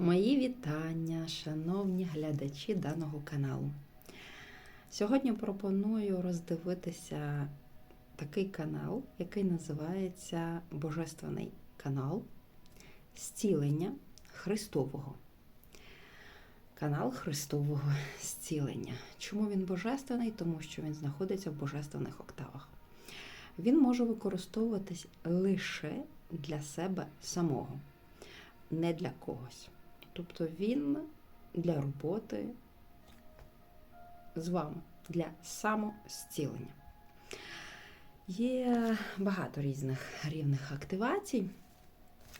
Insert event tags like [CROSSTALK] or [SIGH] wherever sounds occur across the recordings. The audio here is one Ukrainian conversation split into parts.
Мої вітання, шановні глядачі даного каналу. Сьогодні пропоную роздивитися такий канал, який називається Божественний канал Зцілення Христового. Канал Христового зцілення. Чому він божественний? Тому що він знаходиться в божественних октавах. Він може використовуватись лише для себе самого, не для когось. Тобто він для роботи з вами, для самозцілення. Є багато різних рівних активацій.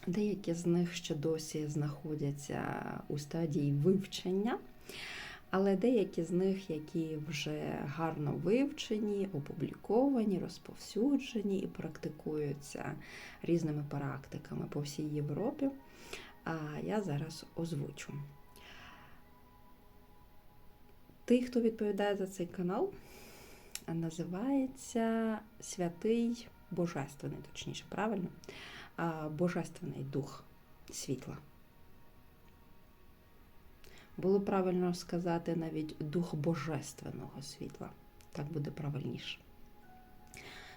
Деякі з них ще досі знаходяться у стадії вивчення, але деякі з них, які вже гарно вивчені, опубліковані, розповсюджені і практикуються різними практиками по всій Європі, я зараз озвучу. Той, хто відповідає за цей канал, називається Святий Божественний, точніше, правильно, Божественний Дух світла. Було правильно сказати навіть Дух Божественного світла. Так буде правильніше.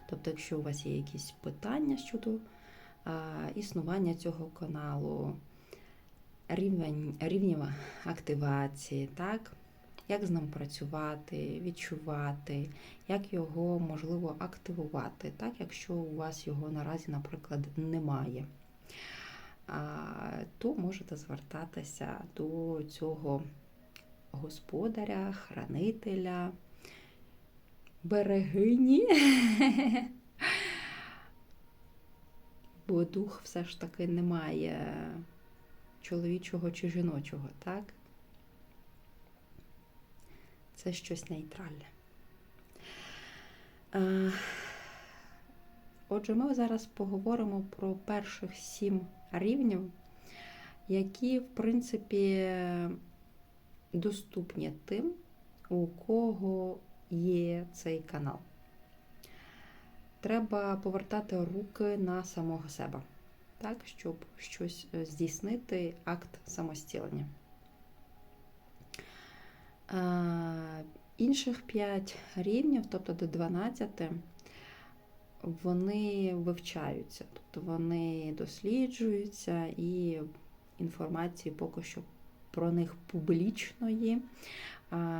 Тобто, якщо у вас є якісь питання щодо а, існування цього каналу, рівень, рівнів активації, так? як з ним працювати, відчувати, як його можливо активувати, так, якщо у вас його наразі, наприклад, немає, то можете звертатися до цього господаря, хранителя, берегині. [LAUGHS] Бо дух все ж таки не має чоловічого чи жіночого, так? Це щось нейтральне. Отже, ми зараз поговоримо про перших сім рівнів, які, в принципі, доступні тим, у кого є цей канал. Треба повертати руки на самого себе, так, щоб щось здійснити акт самостілення. Інших 5 рівнів, тобто до 12, вони вивчаються, тобто вони досліджуються і інформації поки що про них публічної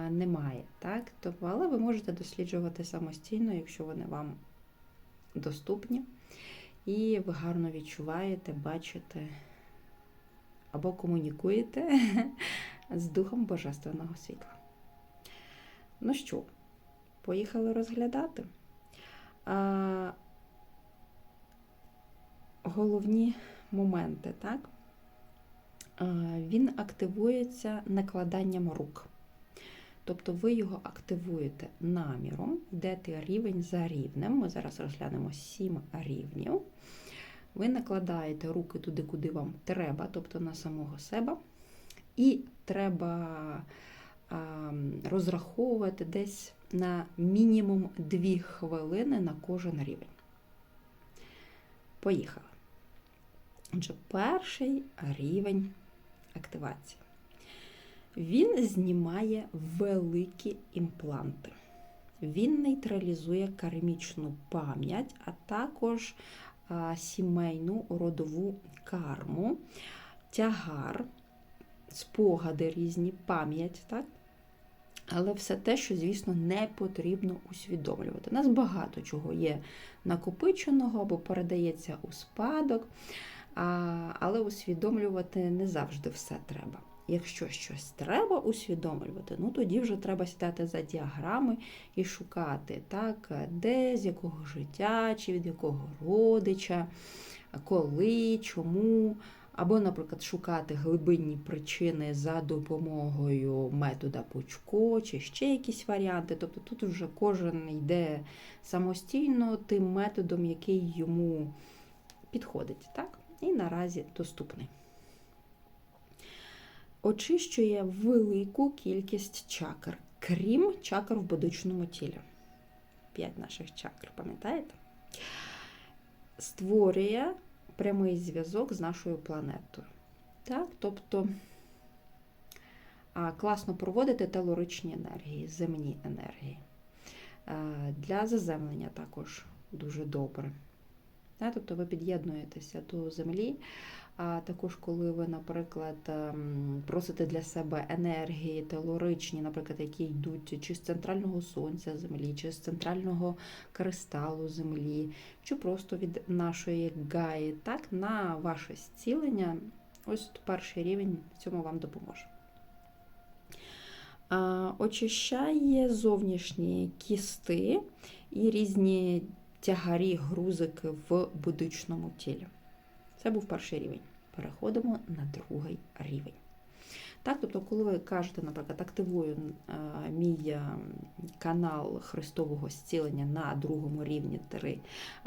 немає. Так? Тобто, але ви можете досліджувати самостійно, якщо вони вам доступні, і ви гарно відчуваєте, бачите або комунікуєте [LAUGHS] з Духом Божественного світла. Ну що, поїхали розглядати. А, Головні моменти, так? Він активується накладанням рук. Тобто ви його активуєте наміром, йдете рівень за рівнем. Ми зараз розглянемо 7 рівнів. Ви накладаєте руки туди, куди вам треба, тобто на самого себе. І треба розраховувати десь на мінімум 2 хвилини на кожен рівень. Поїхали. Отже, перший рівень активації. Він знімає великі імпланти. Він нейтралізує кармічну пам'ять, а також сімейну родову карму, тягар, спогади різні, пам'ять, так? Але все те, що, звісно, не потрібно усвідомлювати. У нас багато чого є накопиченого або передається у спадок, але усвідомлювати не завжди все треба. Якщо щось треба усвідомлювати, ну тоді вже треба сідати за діаграми і шукати, так, де, з якого життя, чи від якого родича, коли, чому. Або, наприклад, шукати глибинні причини за допомогою метода Пучко, чи ще якісь варіанти. Тобто тут вже кожен йде самостійно тим методом, який йому підходить. так? І наразі доступний. Очищує велику кількість чакр, крім чакр в бодичному тілі. П'ять наших чакр, пам'ятаєте? Створює прямий зв'язок з нашою планетою. Так? Тобто класно проводити телоричні енергії, земні енергії. Для заземлення також дуже добре. Тобто ви під'єднуєтеся до землі, а також коли ви, наприклад, ем, просите для себе енергії телоричні, наприклад, які йдуть чи з центрального сонця землі, чи з центрального кристалу землі, чи просто від нашої гаї, так, на ваше зцілення, ось перший рівень в цьому вам допоможе. Очищає зовнішні кісти і різні тягарі, грузики в будичному тілі. Це був перший рівень. Переходимо на другий рівень. Так, тобто, коли ви кажете, наприклад, активую а, мій канал Христового зцілення на другому рівні три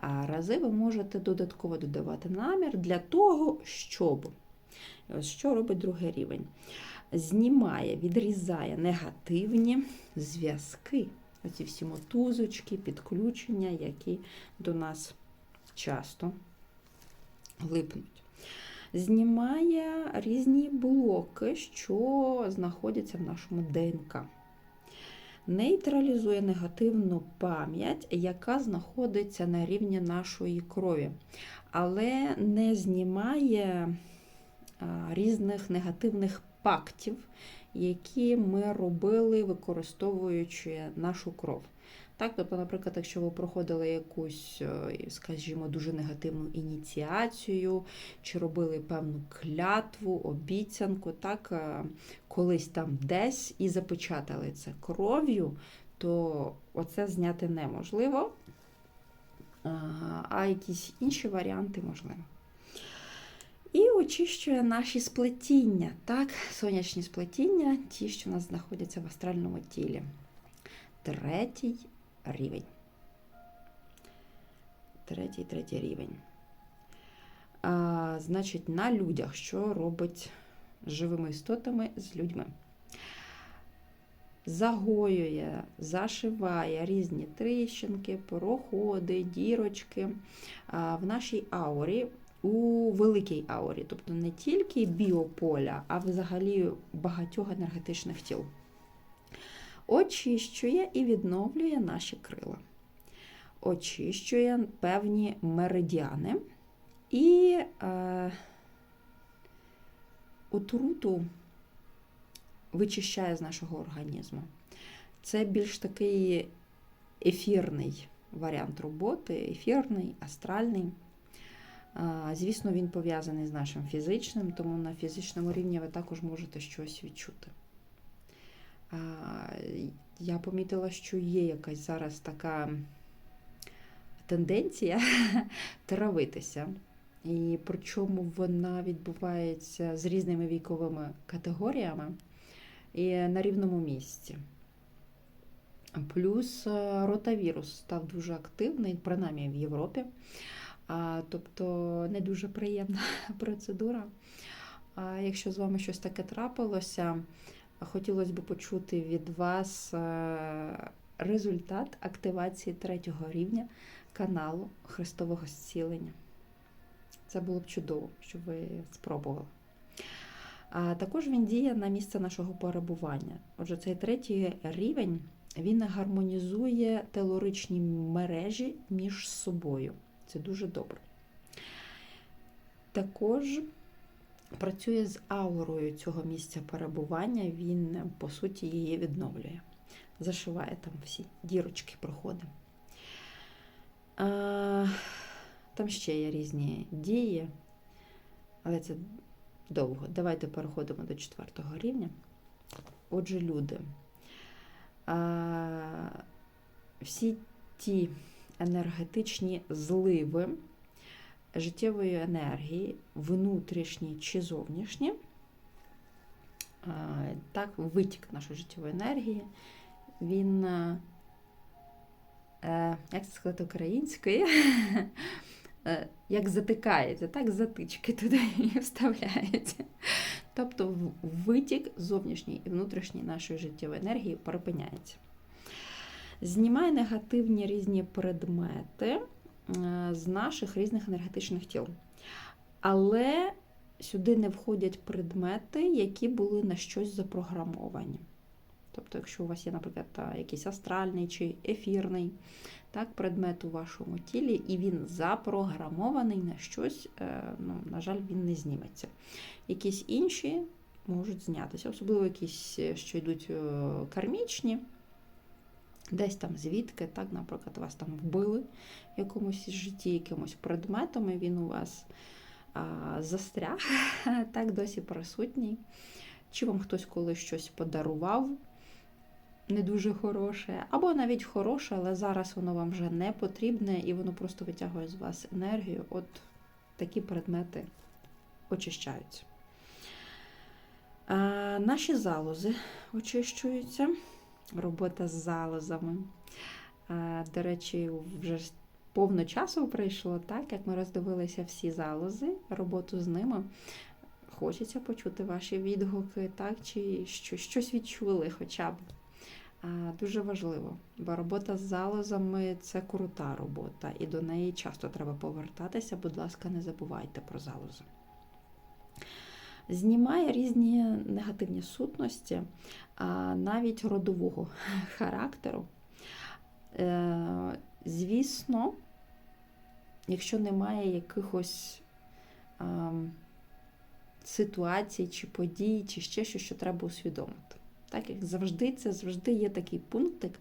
рази, ви можете додатково додавати намір для того, щоб що робить другий рівень. Знімає, відрізає негативні зв'язки. Оці всі мотузочки, підключення, які до нас часто липнуть. Знімає різні блоки, що знаходяться в нашому ДНК. Нейтралізує негативну пам'ять, яка знаходиться на рівні нашої крові, але не знімає різних негативних пактів, які ми робили, використовуючи нашу кров. Так, тобто, наприклад, якщо ви проходили якусь, е, скажімо, дуже негативну ініціацію, чи робили певну клятву, обіцянку, так, е, колись там десь і запечатали це кров'ю, то оце зняти неможливо, а, якісь інші варіанти можливо. І очищує наші сплетіння, так, сонячні сплетіння, ті, що у нас знаходяться в астральному тілі. Третій рівень. Третій, третій рівень. А, Значить, на людях, що робить живими істотами з людьми. Загоює, зашиває різні тріщинки, проходи, дірочки в нашій аурі, у великій аурі, тобто не тільки біополя, а взагалі багатьох енергетичних тіл очищує і відновлює наші крила, очищує певні меридіани і е, отруту вичищає з нашого організму. Це більш такий ефірний варіант роботи, ефірний, астральний. Звісно, він пов'язаний з нашим фізичним, тому на фізичному рівні ви також можете щось відчути. Я помітила, що є якась зараз така тенденція [LAUGHS] травитися. І причому вона відбувається з різними віковими категоріями і на рівному місці. Плюс е, ротавірус став дуже активний, принаймні в Європі. Тобто не дуже приємна [LAUGHS] процедура. А Якщо з вами щось таке трапилося, хотілося б почути від вас е, результат активації третього рівня каналу Христового зцілення. Це було б чудово, щоб ви спробували. А також він діє на місце нашого перебування. Отже, цей третій рівень він гармонізує телоричні мережі між собою. Це дуже добре. Також працює з аурою цього місця перебування, він, по суті, її відновлює. Зашиває там всі дірочки, проходи. Там ще є різні дії, але це довго. Давайте переходимо до четвертого рівня. Отже, люди. Всі ті енергетичні зливи життєвої енергії, внутрішні чи зовнішні, так, витік нашої життєвої енергії, він, е, як це сказати українською, [LAUGHS] е, як затикається, так, затички туди [LAUGHS] вставляється. Тобто витік зовнішній і внутрішній нашої життєвої енергії припиняється. Знімає негативні різні предмети з наших різних енергетичних тіл. Але сюди не входять предмети, які були на щось запрограмовані. Тобто, якщо у вас є, наприклад, якийсь астральний чи ефірний так, предмет у вашому тілі, і він запрограмований на щось, е, ну, на жаль, він не зніметься. Якісь інші можуть знятися, особливо якісь, е, що йдуть е, кармічні, десь там звідки, так, наприклад, вас там вбили в якомусь житті, якимось предметом, і він у вас а, застряг, [LAUGHS] так досі присутній. Чи вам хтось колись щось подарував, не дуже хороше, або навіть хороше, але зараз воно вам вже не потрібне, і воно просто витягує з вас енергію. От такі предмети очищаються. А, наші залози очищуються, робота з залозами. До речі, вже повно часу пройшло, так, як ми роздивилися всі залози, роботу з ними. Хочеться почути ваші відгуки, так, чи що, щось відчули хоча б. Дуже важливо, бо робота з залозами це крута робота, і до неї часто треба повертатися. Будь ласка, не забувайте про залози. Знімає різні негативні сутності, навіть родового [LAUGHS] характеру. Е, Звісно, якщо немає якихось ситуацій чи подій, чи ще щось, що треба усвідомити. Так як завжди, це завжди є такий пунктик,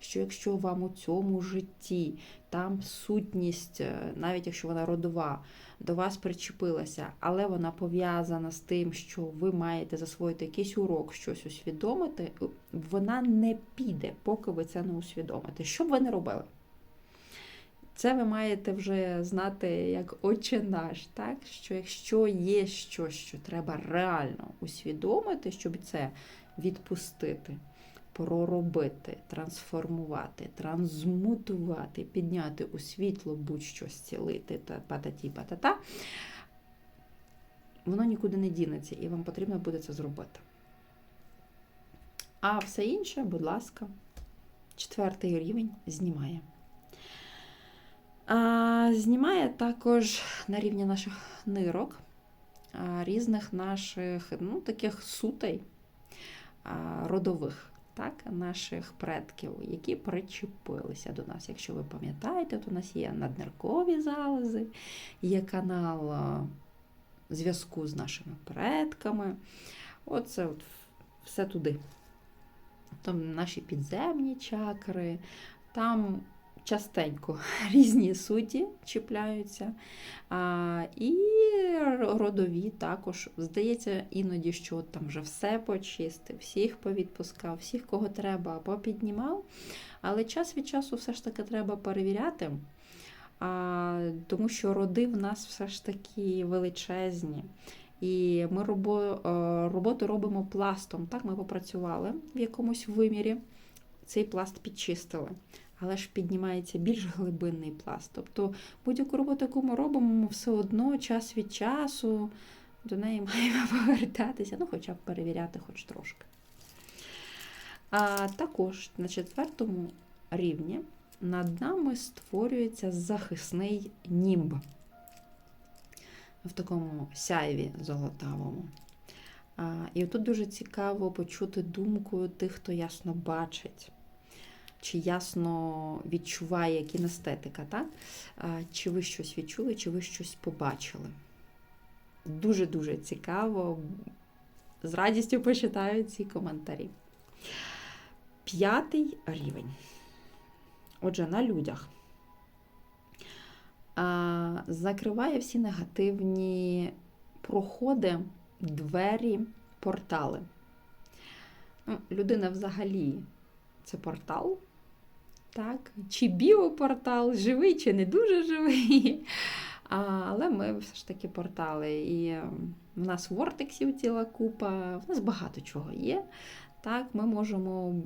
що якщо вам у цьому житті там сутність, е, навіть якщо вона родова, до вас причепилася, але вона пов'язана з тим, що ви маєте засвоїти якийсь урок, щось усвідомити, вона не піде, поки ви це не усвідомите. Що б ви не робили? Це ви маєте вже знати як отче наш, так? що якщо є щось, що треба реально усвідомити, щоб це відпустити, проробити, трансформувати, трансмутувати, підняти у світло, будь-що зцілити, та пататі патата, воно нікуди не дінеться, і вам потрібно буде це зробити. А все інше, будь ласка, четвертий рівень знімає. А, Знімає також на рівні наших нирок, різних наших ну, таких сутей родових, так, наших предків, які причепилися до нас. Якщо ви пам'ятаєте, то у нас є надниркові залози, є канал зв'язку з нашими предками. Оце от все туди. Там наші підземні чакри, там частенько [LAUGHS] різні суті чіпляються. А, І родові також. Здається, іноді, що там вже все почистив, всіх повідпускав, всіх, кого треба, попіднімав. Але час від часу все ж таки треба перевіряти. А, Тому що роди в нас все ж таки величезні. І ми роботу робимо пластом. Так, Ми попрацювали в якомусь вимірі, цей пласт підчистили але ж піднімається більш глибинний пласт. Тобто будь-яку роботу, яку ми робимо, ми все одно час від часу до неї [LAUGHS] маємо повертатися, ну, хоча б перевіряти хоч трошки. А Також на четвертому рівні над нами створюється захисний німб в такому сяйві золотавому. А, І тут дуже цікаво почути думку тих, хто ясно бачить чи ясно відчуває кінестетика, так? чи ви щось відчули, чи ви щось побачили. Дуже-дуже цікаво. З радістю почитаю ці коментарі. П'ятий рівень. Отже, на людях. Закриває всі негативні проходи, двері, портали. Ну, Людина взагалі це портал. Так? Чи біопортал, живий, чи не дуже живий. Але ми все ж таки портали. І ем, в нас вортексів ціла купа, в нас багато чого є. Так, Ми можемо,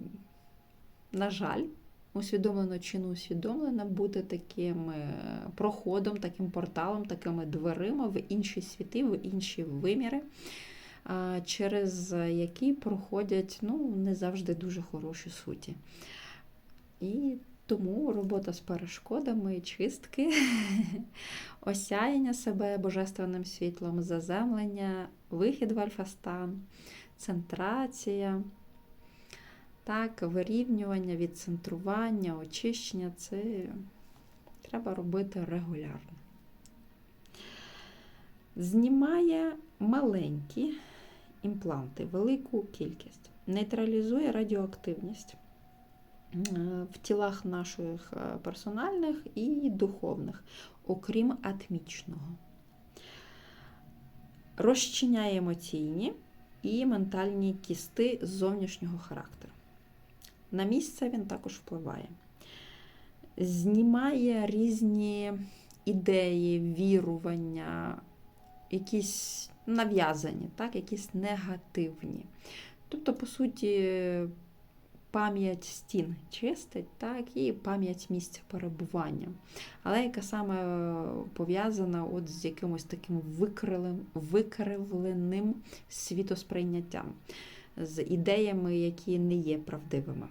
на жаль, усвідомлено чи не усвідомлено бути таким е, проходом, таким порталом, такими дверима в інші світи, в інші виміри, через які проходять ну, не завжди дуже хороші суті. І Тому робота з перешкодами, чистки, [LAUGHS] осяяння себе божественним світлом, заземлення, вихід в альфа-стан, центрація, так, вирівнювання, відцентрування, очищення це треба робити регулярно. Знімає маленькі імпланти, велику кількість, нейтралізує радіоактивність в тілах наших е, персональних і духовних, окрім атмічного. Розчиняє емоційні і ментальні кісти зовнішнього характеру. На місце він також впливає. Знімає різні ідеї, вірування, якісь нав'язані, так, якісь негативні. Тобто, по суті, пам'ять стін чистить, так, і пам'ять місця перебування. Але яка саме пов'язана от з якимось таким викривленим світосприйняттям, з ідеями, які не є правдивими.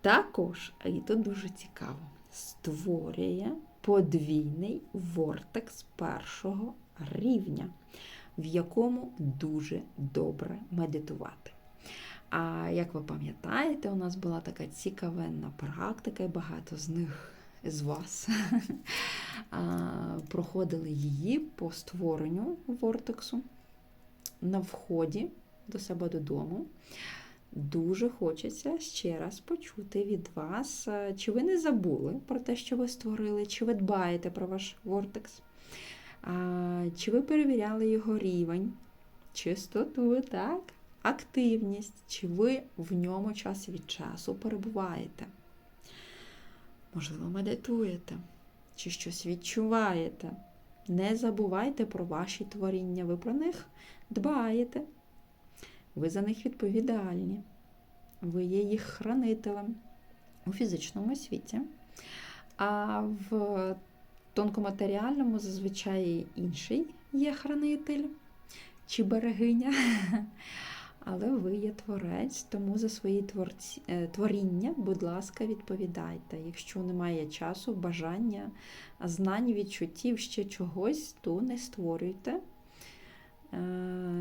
Також, і тут дуже цікаво, створює подвійний вортекс першого рівня, в якому дуже добре медитувати. А як ви пам'ятаєте, у нас була така цікавенна практика, і багато з них з вас [LAUGHS] проходили її по створенню вортексу на вході до себе додому. Дуже хочеться ще раз почути від вас, чи ви не забули про те, що ви створили, чи ви дбаєте про ваш вортекс, чи ви перевіряли його рівень, чистоту, так? Активність, чи ви в ньому час від часу перебуваєте. Можливо, медитуєте, чи щось відчуваєте. Не забувайте про ваші творіння, ви про них дбаєте. Ви за них відповідальні. Ви є їх хранителем у фізичному світі. А в тонкоматеріальному зазвичай інший є хранитель чи берегиня. [LAUGHS] Але ви є творець, тому за свої творці, е, творіння, будь ласка, відповідайте. Якщо немає часу, бажання, знань, відчуттів ще чогось, то не створюйте. Е,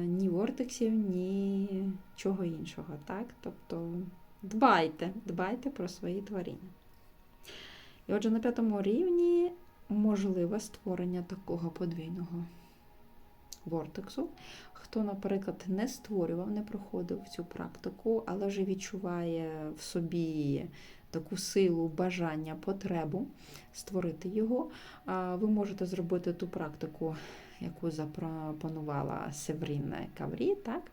ні вортексів, ні чого іншого. Так? Тобто дбайте, дбайте про свої творіння. І отже, на п'ятому рівні можливе створення такого подвійного вортексу. Хто, наприклад, не створював, не проходив цю практику, але вже відчуває в собі таку силу, бажання, потребу створити його, ви можете зробити ту практику яку запропонувала Севрін Каврі, так?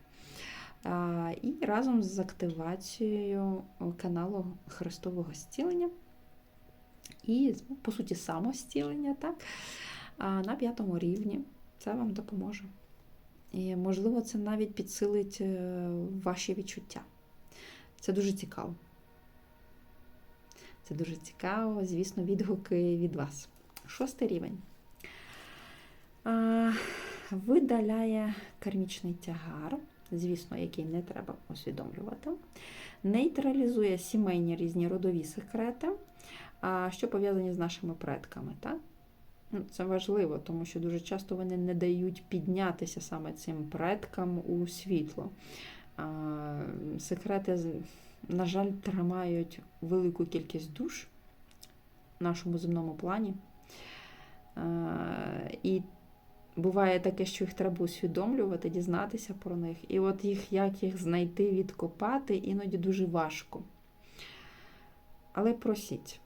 І разом з активацією каналу Христового зцілення і, по суті, самостілення, так? на п'ятому рівні це вам допоможе. І, можливо, це навіть підсилить е, ваші відчуття. Це дуже цікаво. Це дуже цікаво, звісно, відгуки від вас. Шостий рівень видаляє кармічний тягар, звісно, який не треба усвідомлювати, нейтралізує сімейні різні родові секрети, що пов'язані з нашими предками. Так? Ну, це важливо, тому що дуже часто вони не дають піднятися саме цим предкам у світло. Секрети, на жаль, тримають велику кількість душ в нашому земному плані. І буває таке, що їх треба усвідомлювати, дізнатися про них. І от їх, як їх знайти, відкопати, іноді дуже важко. Але просіть.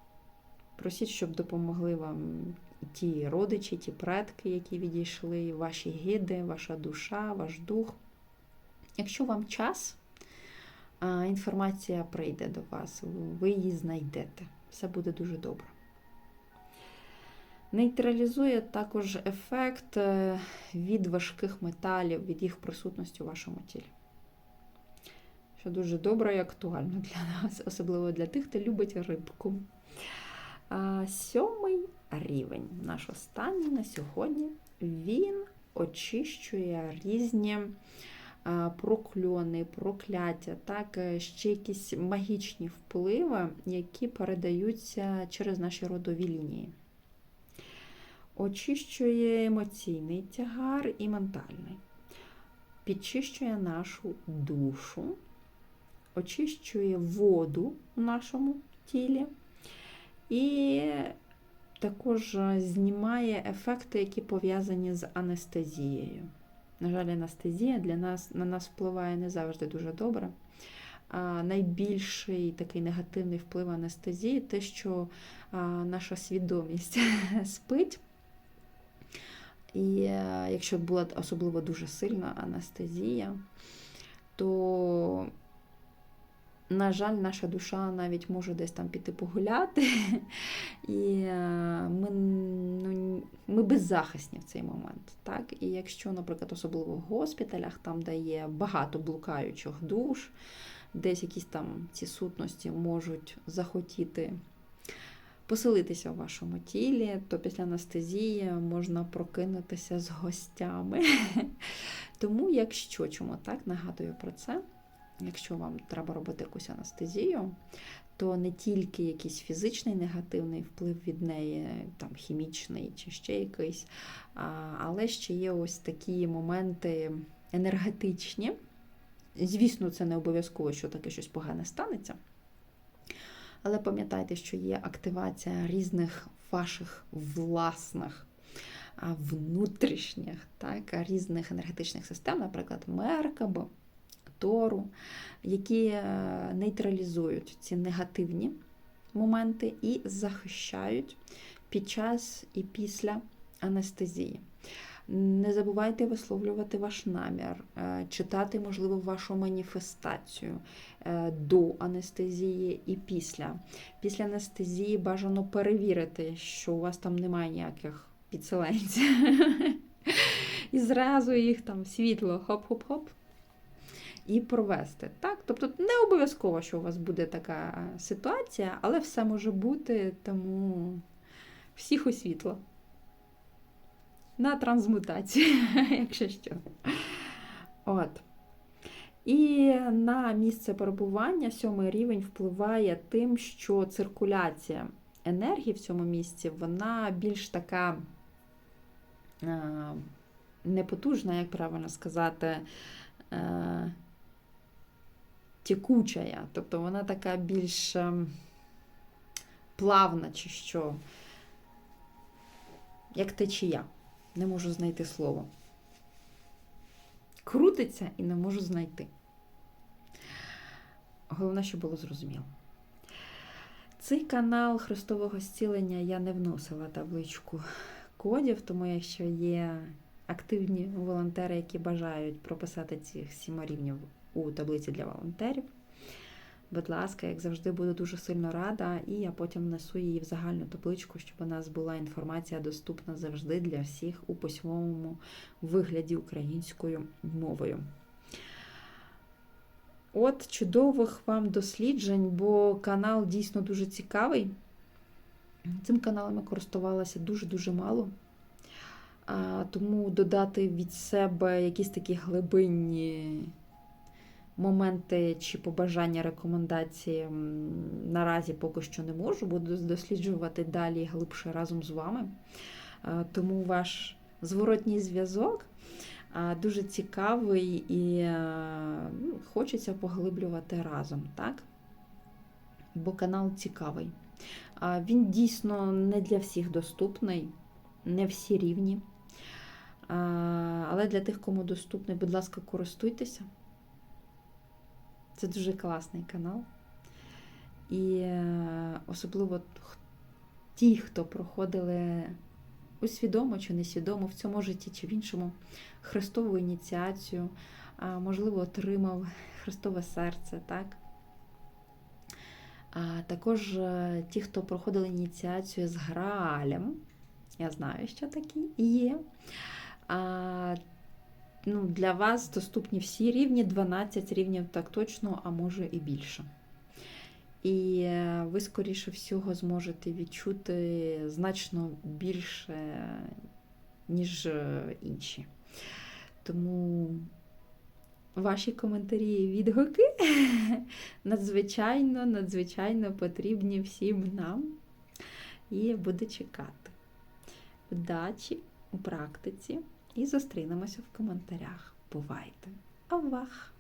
Просіть, щоб допомогли вам ті родичі, ті предки, які відійшли, ваші гіди, ваша душа, ваш дух. Якщо вам час, інформація прийде до вас, ви її знайдете. Все буде дуже добре. Нейтралізує також ефект е, від важких металів, від їх присутності у вашому тілі. Що дуже добре і актуально для нас, особливо для тих, хто любить рибку. Сьомий рівень, наш останній на сьогодні, він очищує різні прокльони, прокляття, так, е, ще якісь магічні впливи, які передаються через наші родові лінії. Очищує емоційний тягар і ментальний. Підчищує нашу душу, очищує воду в нашому тілі і також знімає ефекти, які пов'язані з анестезією. На жаль, анестезія для нас, на нас впливає не завжди дуже добре. А найбільший такий негативний вплив анестезії те, що наша свідомість [LAUGHS] спить. І е, якщо була особливо дуже сильна анестезія, то, на жаль, наша душа навіть може десь там піти погуляти, [LAUGHS] і е, ми, ну, ми беззахисні в цей момент. Так? І якщо, наприклад, особливо в госпіталях, там де є багато блукаючих душ, десь якісь там ці сутності можуть захотіти поселитися в вашому тілі, то після анестезії можна прокинутися з гостями. [LAUGHS] Тому, якщо чому так, нагадую про це, якщо вам треба робити якусь анестезію, то не тільки якийсь фізичний негативний вплив від неї, там хімічний чи ще якийсь, але ще є ось такі моменти енергетичні. Звісно, це не обов'язково, що таке щось погане станеться. Але пам'ятайте, що є активація різних ваших власних внутрішніх, так, різних енергетичних систем, наприклад, Меркабу, Тору, які е, нейтралізують ці негативні моменти і захищають під час і після анестезії. Не забувайте висловлювати ваш намір, е, читати, можливо, вашу маніфестацію е, до анестезії і після. Після анестезії бажано перевірити, що у вас там немає ніяких підселенців. [LAUGHS] І зразу їх там світло хоп-хоп-хоп. І провести. Так? Тобто не обов'язково, що у вас буде така ситуація, але все може бути, тому всіх освітло на трансмутацію, [LAUGHS] якщо що. От. І на місце перебування сьомий рівень впливає тим, що циркуляція енергії в цьому місці, вона більш така е, непотужна, як правильно сказати, текучая. Тобто вона така більш е, плавна, чи що, як течія. Не можу знайти слово. Крутиться і не можу знайти. Головне, щоб було зрозуміло. Цей канал Христового зцілення я не вносила табличку кодів, тому якщо є активні волонтери, які бажають прописати ці сім рівнів у таблиці для волонтерів, Будь ласка, як завжди, буду дуже сильно рада, і я потім внесу її в загальну табличку, щоб у нас була інформація доступна завжди для всіх у письмовому вигляді українською мовою. От, чудових вам досліджень, бо канал дійсно дуже цікавий. Цим каналом я користувалася дуже-дуже мало. Тому додати від себе якісь такі глибинні моменти чи побажання рекомендації наразі поки що не можу, буду досліджувати далі глибше разом з вами. Е, тому ваш зворотній зв'язок е, дуже цікавий і е, ну, хочеться поглиблювати разом, так? Бо канал цікавий. Він дійсно не для всіх доступний, не всі рівні. Але для тих, кому доступний, будь ласка, користуйтеся. Це дуже класний канал. І е, особливо ті, хто проходили усвідомо чи несвідомо в цьому житті чи в іншому хрестову ініціацію, можливо, отримав Христове серце, так? А також е, ті, хто проходили ініціацію з Граалем, я знаю, що такі є. А, ну, для вас доступні всі рівні, 12 рівнів так точно, а може і більше. І е, ви, скоріше всього, зможете відчути значно більше, ніж е, інші. Тому ваші коментарі і відгуки [LAUGHS] надзвичайно, надзвичайно потрібні всім нам. І буду чекати. Удачі у практиці і зустрінемося в коментарях. Бувайте! Авах!